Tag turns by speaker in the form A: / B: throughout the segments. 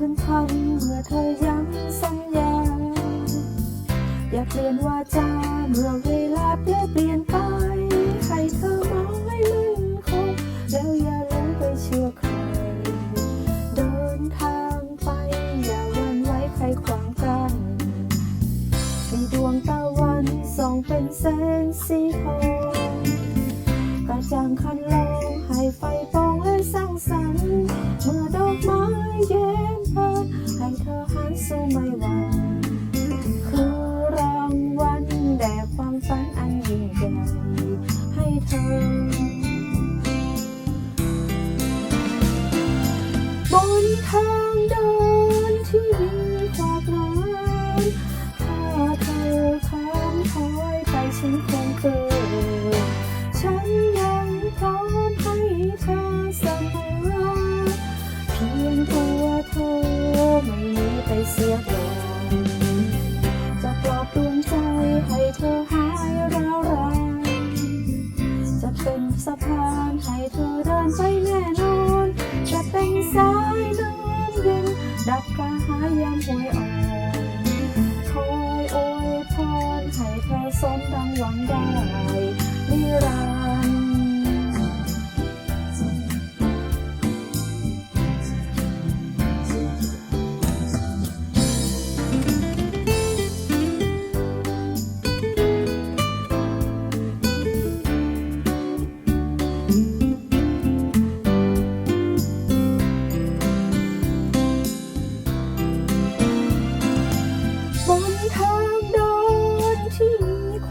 A: ำเมื่อเธอย้ำสัญญา อย่าเปลี่ยนวาจาเมื่อเวลาเปลี่ยนเปลี่ยนไปให้เธอหมายมันคงแล้วอย่าลงไปเชื่อใคร เดินทางไปอย่าวันไว้ใครขวางกันมีดวงตะวันส่องเป็นแสงสีทองกระจ่างคันลองให้ไฟป บนทางเดินที่มีขวากน้ำถ้าเธอข้ามถอยไปฉันคงเกิดฉันยังพร้อมให้เธอเสมอเพียงตัวเธอไม่มีไปเสียก่อน สะพานให้เธอเดินไปแน่นอน จะเป็นสายน้ำเย็นดับกระหายยามหวยอ่อน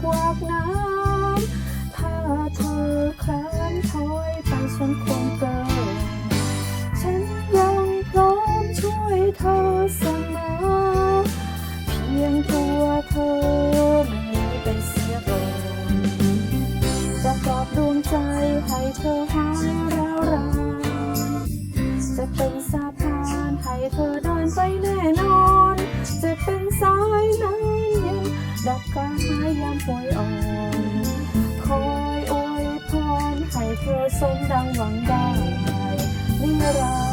A: วากน้ำ ถ้าเธอคลานถอยไปฉันคงเกินฉันยังพร้อมช่วยเธอเสมอ เพียงตัวเธอไม่มีไปเสียก่อนจะปลอบดวงใจให้เธอหายร้วรานจะเป็นสะพานให้เธอเดินไปแน่นอน จะเป็นสา ดับกระหายยามป่วยอ่อน คอยอวยพรให้เธอสมดังหวังได้นิรันดร์